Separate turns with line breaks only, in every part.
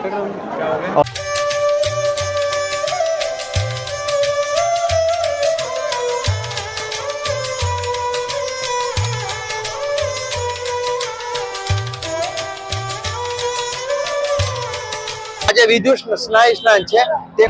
આજે વિદુષ સ્નાયુ સ્નાન છે. તે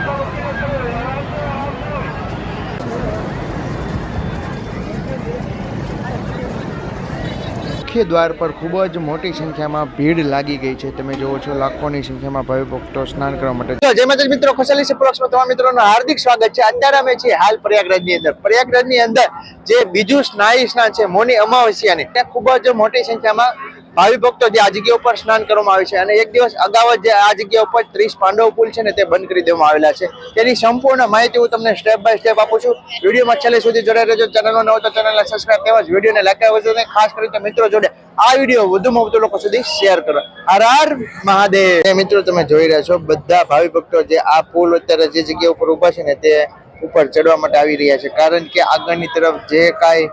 મુખ્ય દ્વાર પર ખૂબ જ મોટી સંખ્યામાં ભીડ લાગી ગઈ છે. તમે જોવો છો, લાખોની સંખ્યામાં ભાવિ ભક્તો સ્નાન કરવા માટે
જય માતાજી, મિત્રો ખુશાલી છે પ્રોક્ષમાં તમામ મિત્રોનું હાર્દિક સ્વાગત છે. અત્યારે અમે છીએ હાલ પ્રયાગરાજની અંદર. પ્રયાગરાજની અંદર જે બીજું સ્નાયુ સ્નાન છે, મોની અમાવસ્યાની, ત્યાં ખૂબ જ મોટી સંખ્યામાં ભાવિ ભક્તો જે આ જગ્યા ઉપર સ્નાન કરવામાં આવે છે અને એક દિવસ અગાઉ જે આ જગ્યા ઉપર ત્રીસ પાંડવ પુલ છે ને તે બંધ કરી દેવામાં આવેલા છે. તેની સંપૂર્ણ માહિતી હું તમને સ્ટેપ બાય સ્ટેપ આપું છું. વિડીયોમાં છેલ્લે સુધી જોડાઈ રહેજો. ચેનલનો નવો તો ચેનલને સબસ્ક્રાઈબ તેમજ વિડીયોને લાઈક અને ખાસ કરીને મિત્રો જોડે આ વીડિયો વધુમાં વધુ લોકો સુધી શેર કરો. હર હર મહાદેવ. મિત્રો તમે જોઈ રહ્યા છો બધા ભાવિ ભક્તો જે આ પુલ અત્યારે જે જગ્યા ઉપર ઊભા છે ને તે ઉપર ચડવા માટે આવી રહ્યા છે. કારણ કે આગળની તરફ જે કાંઈ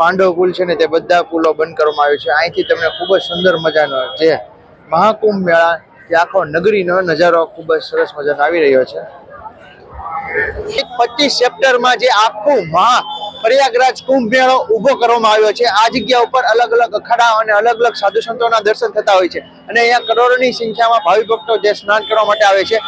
પાંડવ પુલ છે ને તે બધા પુલો બંધ કરવામાં આવ્યો છે. અહીંથી તમને ખૂબ જ સુંદર મજાનો જે મહાકુંભ મેળા, જે આખો નગરીનો નજારો ખૂબ જ સરસ મજાનો આવી રહ્યો છે. પચીસ સેપ્ટરમાં જે આખું મહા પ્રયાગરાજ કુંભ મેળો ઊભો કરવામાં આવ્યો છે. આ જગ્યા ઉપર અલગ અલગ અખાડા અને અલગ અલગ સાધુ સંતોના દર્શન થતા હોય છે. અને અહીંયા કરોડોની સંખ્યામાં ભાવિ ભક્તો જે સ્નાન કરવા માટે આવે છે.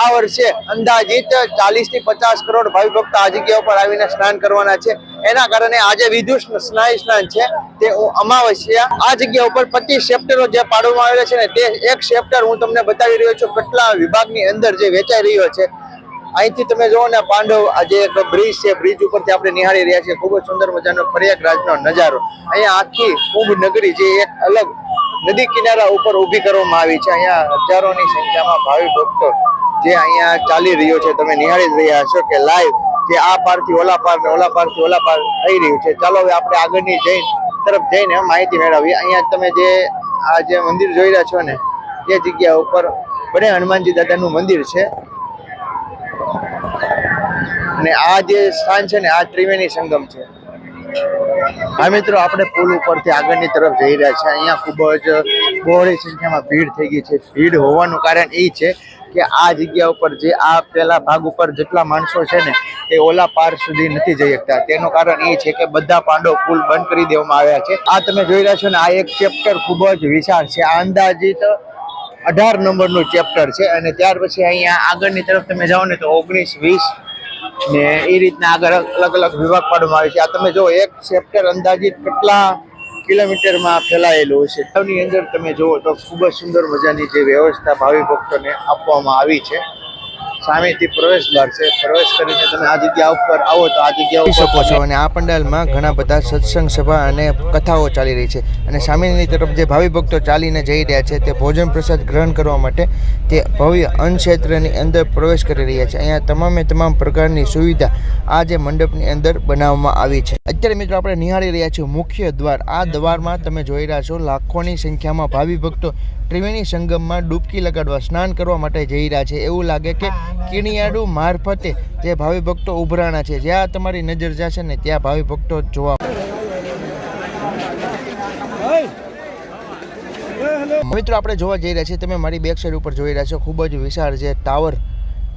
આ વર્ષે અંદાજિત ચાલીસથી પચાસ કરોડ ભાવિ ભક્તો આ જગ્યા ઉપર આવીને સ્નાન કરવાના છે. એના કારણે આજે વિદુષ સ્નાયુ સ્નાન છે. તે અમાવસ્યા આ જગ્યા ઉપર પચીસ સેપ્ટરો જે પાડવામાં આવેલા છે ને તે એક સેપ્ટર હું તમને બતાવી રહ્યો છું. કેટલા વિભાગની અંદર જે વેચાઈ રહ્યો છે. અહીંથી તમે જુઓ ને, પાંડવ આજે એક બ્રિજ છે બ્રિજ ઉપરથી આપણે નિહાળી રહ્યા છીએ. ખૂબ જ સુંદર મજાનો પ્રયાગરાજનો નજારો. અહીંયા આખી કુંભ નગરી જે એક અલગ નદી કિનારા ઉપર ઊભી કરવામાં આવી છે. અહીંયા હજારોની સંખ્યામાં ભાવિ ભક્તો જે અહીંયા ચાલી રહ્યો છે. તમે નિહાળી રહ્યા છો કે લાઈવ જે આ પારથી ઓલા પાર ને ઓલા પારથી ઓલા પાર થઈ રહ્યું છે. ચાલો હવે આપણે આગળની જઈ તરફ જઈને માહિતી મેળવીએ. અહીંયા તમે જે આ જે મંદિર જોઈ રહ્યા છો ને એ જગ્યા ઉપર બને હનુમાનજી દાદાનું મંદિર છે. અને આ જે સ્થાન છે ને, આ ત્રિવેણી સંગમ છે. હા, મિત્રો, આપણે પુલ ઉપરથી આગળની તરફ જઈ રહ્યા છે અહીંયા ખૂબ જ બહોળી સંખ્યામાં ભીડ થઈ ગઈ છે. ભીડ હોવાનું કારણ એ છે કે આ જગ્યા ઉપર જે આ પેલા ભાગ ઉપર જેટલા માણસો છે ને, તે ઓલા પાર સુધી નથી જઈ શકતા. તેનું કારણ એ છે કે બધા પાંડવ પુલ બંધ કરી દેવામાં આવ્યા છે. આ તમે જોઈ રહ્યા છો ને, આ એક ચેપ્ટર ખૂબ જ વિશાળ છે. આ અંદાજિત અઢાર નંબરનું ચેપ્ટર છે. અને ત્યાર પછી અહીંયા આગળની તરફ તમે જાઓ ને, તો ઓગણીસ, વીસ ને એ રીતના આગળ અલગ અલગ વિભાગ પાડવામાં આવે છે. આ તમે જો એક ચેપ્ટર અંદાજિત કેટલા કિલોમીટરમાં ફેલાયેલું છે તેની અંદર તમે જુઓ તો ખૂબ જ સુંદર મજાની જે વ્યવસ્થા ભાવિ ભક્તોને આપવામાં આવી છે. સામેથી પ્રવેશ દ્વાર છે. પ્રવેશ કરીને તમે આ જગ્યા ઉપર આવો તો આ જગ્યા
શકો છો અને આ પંડાલમાં ઘણા બધા સત્સંગ સભા અને કથાઓ ચાલી રહી છે. અને સામેની તરફ જે ભાવિ ભક્તો ચાલીને જઈ રહ્યા છે તે ભોજન પ્રસાદ ગ્રહણ કરવા માટે તે ભવ્ય ક્ષેત્રની અંદર પ્રવેશ કરી રહ્યા છે. અહીંયા તમામે તમામ પ્રકારની સુવિધા આ જે મંડપની અંદર બનાવવામાં આવી છે. અત્યારે મિત્રો આપણે નિહાળી રહ્યા છીએ મુખ્ય દ્વાર. આ દ્વારમાં તમે જોઈ રહ્યા છો, લાખોની સંખ્યામાં ભાવિ ભક્તો ત્રિવેણી સંગમમાં ડૂબકી લગાડવા સ્નાન કરવા માટે જઈ રહ્યા છે. એવું લાગે કે કિણિયાડુ મારફતે જે ભાવિ ભક્તો ઉભરાણા છે જ્યાં તમારી નજર જશે ને ત્યાં ભાવિ ભક્તો જોવા મિત્રો, આપણે જોવા જઈ રહ્યા છીએ, તમે મારી બેક સાઈડ ઉપર જોઈ રહ્યા છો, ખૂબ જ વિશાળ જે ટાવર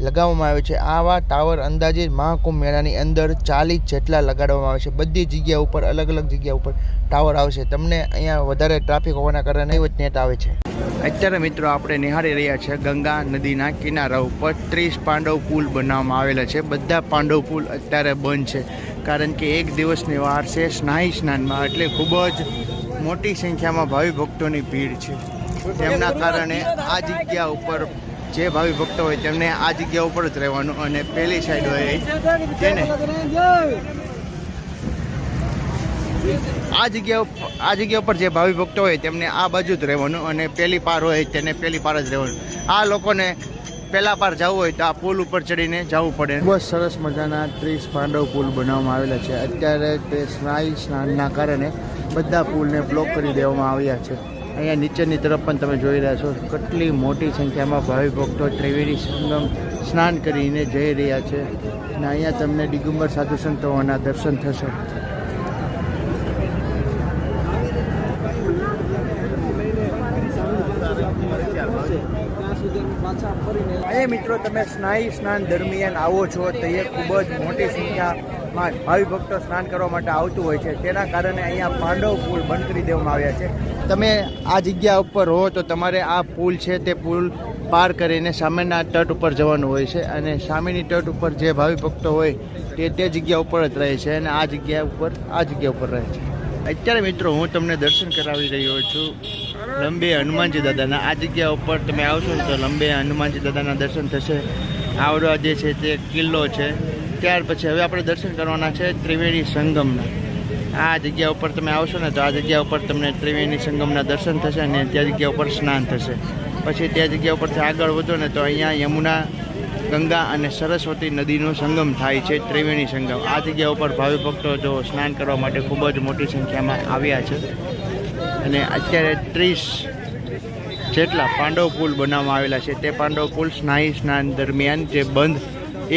લગાવવામાં આવે છે. આવા ટાવર અંદાજે મહાકુંભ મેળાની અંદર ચાલીસ જેટલા લગાડવામાં આવે છે. બધી જગ્યા ઉપર, અલગ અલગ જગ્યા ઉપર ટાવર આવશે. તમને અહીંયા વધારે ટ્રાફિક હોવાના કારણે જ નેટ આવે છે. અત્યારે મિત્રો આપણે નિહાળી રહ્યા છે ગંગા નદીના કિનારા ઉપર. ત્રીસ પાંડવ પુલ બનાવવામાં આવેલા છે. બધા પાંડવ પુલ અત્યારે બંધ છે. કારણ કે એક દિવસની વાર છે સ્નાયુ સ્નાનમાં, એટલે ખૂબ જ મોટી સંખ્યામાં ભાવિ ભક્તોની ભીડ છે. તેમના કારણે આ જગ્યા ઉપર જે ભાવિ ભક્તો હોય તેમને આ જગ્યા ઉપર જ રહેવાનું અને પેલી સાઈડ હોય તેને આ જગ્યા આ જગ્યા ઉપર જે ભાવિ ભક્તો હોય તેમને આ બાજુ જ રહેવાનું અને પેલી પાર હોય તેને પેલી પાર જ રહેવાનું. આ લોકોને પેલા પાર જવું હોય તો આ પુલ ઉપર ચડીને જવું પડે. બહુ સરસ મજાના ત્રીસ પાંડવ પુલ બનાવવામાં આવેલા છે. અત્યારે તે સ્નાયુ સ્નાનના કારણે બધા પુલને બ્લોક કરી દેવામાં આવ્યા છે. અહીંયા નીચેની તરફ પણ તમે જોઈ રહ્યા છો કેટલી મોટી સંખ્યામાં ભાવિ ભક્તો ત્રિવેણી સંગમ સ્નાન કરીને જઈ રહ્યા છે અને અહીંયા તમને દિગંબર સાધુ સંતોના દર્શન થશે. અહીંયા મિત્રો, તમે સ્નાયુ સ્નાન દરમિયાન આવો છો તો એ ખૂબ જ મોટી સંખ્યામાં ભાવિ ભક્તો સ્નાન કરવા માટે આવતું હોય છે. તેના કારણે અહીંયા પાંડવ પુલ બંધ કરી દેવામાં આવ્યા છે. તમે આ જગ્યા ઉપર હો તો તમારે આ પુલ છે તે પુલ પાર કરીને સામેના તટ ઉપર જવાનું હોય છે અને સામેની તટ ઉપર જે ભાવિ ભક્તો હોય તે તે જગ્યા ઉપર જ રહે છે અને આ જગ્યા ઉપર આ જગ્યા ઉપર રહે છે. અત્યારે મિત્રો હું તમને દર્શન કરાવી રહ્યો છું લંબે હનુમાનજી દાદાના. આ જગ્યા ઉપર તમે આવશો તો લંબે હનુમાનજી દાદાના દર્શન થશે. આવડવા જે છે તે કિલ્લો છે. ત્યાર પછી હવે આપણે દર્શન કરવાના છે ત્રિવેણી સંગમના. આ જગ્યા ઉપર તમે આવશો ને તો આ જગ્યા ઉપર તમને ત્રિવેણી સંગમના દર્શન થશે અને ત્યાં જગ્યા ઉપર સ્નાન થશે. પછી ત્યાં જગ્યા ઉપરથી આગળ વધો ને તો અહીંયા યમુના, ગંગા અને સરસ્વતી નદીનો સંગમ થાય છે ત્રિવેણી સંગમ. આ જગ્યા ઉપર ભાવિ ભક્તો જો સ્નાન કરવા માટે ખૂબ જ મોટી સંખ્યામાં આવ્યા છે. અને અત્યારે ત્રીસ જેટલા પાંડવ પુલ બનાવવામાં આવેલા છે. તે પાંડવ પુલ સ્નાયુ સ્નાન દરમિયાન જે બંધ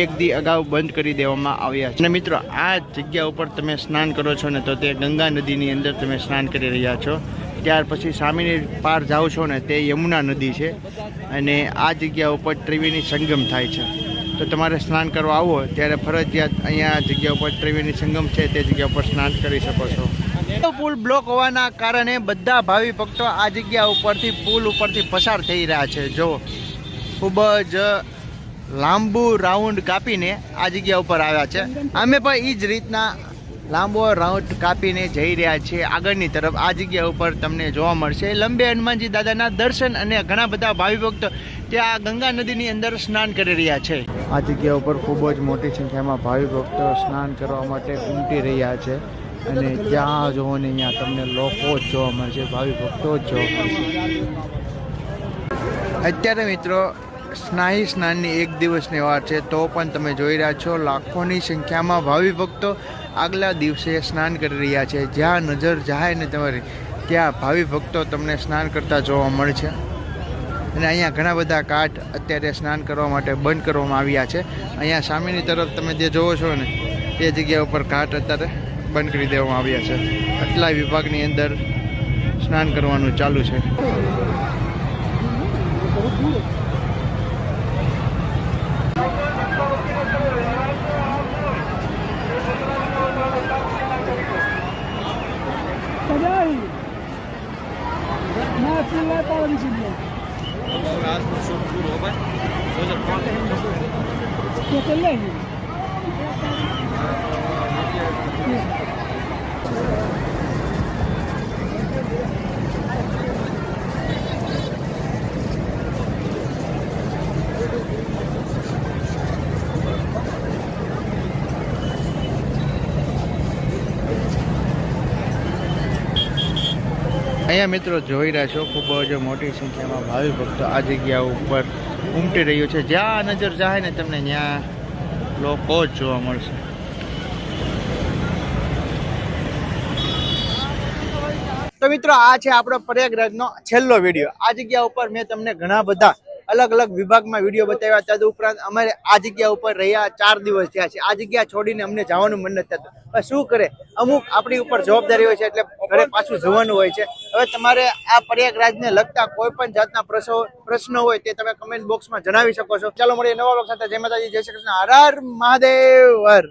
એક દી અગાઉ બંધ કરી દેવામાં આવ્યા છે. અને મિત્રો, આ જગ્યા ઉપર તમે સ્નાન કરો છો ને તો તે ગંગા નદીની અંદર તમે સ્નાન કરી રહ્યા છો. ત્યાર પછી સામેની પાર જાઓ છો ને તે યમુના નદી છે અને આ જગ્યા ઉપર ત્રિવેણી સંગમ થાય છે. તો તમારે સ્નાન કરવા આવો, ત્યારે ફરજિયાત અહીંયા જગ્યા ઉપર ત્રિવેણી સંગમ છે તે જગ્યા ઉપર સ્નાન કરી શકો છો. પુલ બ્લોક હોવાના કારણે બધા ભાવિ ભક્તો આ જગ્યા ઉપરથી પુલ ઉપરથી પસાર થઈ રહ્યા છે. જો ખૂબ જ લાંબુ રાઉન્ડ કાપીને આ જગ્યા ઉપર આવ્યા છે. અમે પણ એ જ રીતના લાંબો રાઉન્ડ કાપીને જઈ રહ્યા છીએ આગળની તરફ. આ જગ્યા ઉપર તમને જોવા મળશે. લંબે હનુમાનજી દાદાના દર્શન અને ઘણા બધા ભાવિ ભક્તો ત્યાં ગંગા નદીની અંદર સ્નાન કરી રહ્યા છે. આ જગ્યા ઉપર ખૂબ જ મોટી સંખ્યામાં ભાવિ ભક્તો સ્નાન કરવા માટે ઉમટી રહ્યા છે અને જ્યાં જોવો ને અહીંયા તમને લોકો જ જોવા મળશે, ભાવિ ભક્તો જ જોવા મળશે. અત્યારે મિત્રો સ્નાયુ સ્નાનની એક દિવસની વાર છે, તો પણ તમે જોઈ રહ્યા છો, લાખોની સંખ્યામાં ભાવિ ભક્તો આગલા દિવસે સ્નાન કરી રહ્યા છે. જ્યાં નજર જાય ને તમારી, ત્યાં ભાવિ ભક્તો તમને સ્નાન કરતા જોવા મળે છે. અને અહીંયા ઘણા બધા કાટ અત્યારે સ્નાન કરવા માટે બંધ કરવામાં આવ્યા છે. અહીંયા સામેની તરફ તમે જે જોવો છો ને તે જગ્યા ઉપર કાટ અત્યારે બંધ કરી દેવામાં આવ્યા છે. આટલા વિભાગની અંદર સ્નાન કરવાનું ચાલુ છે.
ના ચિલ્લાતા વાળી ચિલ્લા તો ચલ્લે
અહીંયા મિત્રો જોઈ રહ્યા છો, ખૂબ જ મોટી સંખ્યામાં ભાવિ ભક્તો આ જગ્યા ઉપર ઉમટી રહ્યો છે. જ્યાં નજર જાય ને તમને ત્યાં લોકો જ જોવા મળશે. તો મિત્રો, આ છે આપણો પ્રયાગરાજનો છેલ્લો વીડિયો. આ જગ્યા ઉપર મેં તમને ઘણા બધા અલગ અલગ વિભાગમાં વીડિયો બતાવ્યા તદ ઉપરાંત અમારે આ જગ્યા ઉપર રહ્યા ચાર દિવસ થયા છે. આ જગ્યા છોડીને અમને જવાનું મન નથી થતું. શું કરે? અમુક આપણી ઉપર જવાબદારી હોય છે એટલે ઘરે પાછું જવાનું હોય છે. હવે તમારે આ પ્રયાગરાજને લગતા કોઈ પણ જાતના પ્રશ્નો પ્રશ્નો હોય તે તમે કમેન્ટ બોક્સમાં જણાવી શકો છો. ચાલો મળીએ નવા લોકો સાથે. જય માતાજી, જય શ્રી કૃષ્ણ. હર હર મહાદેવ. હર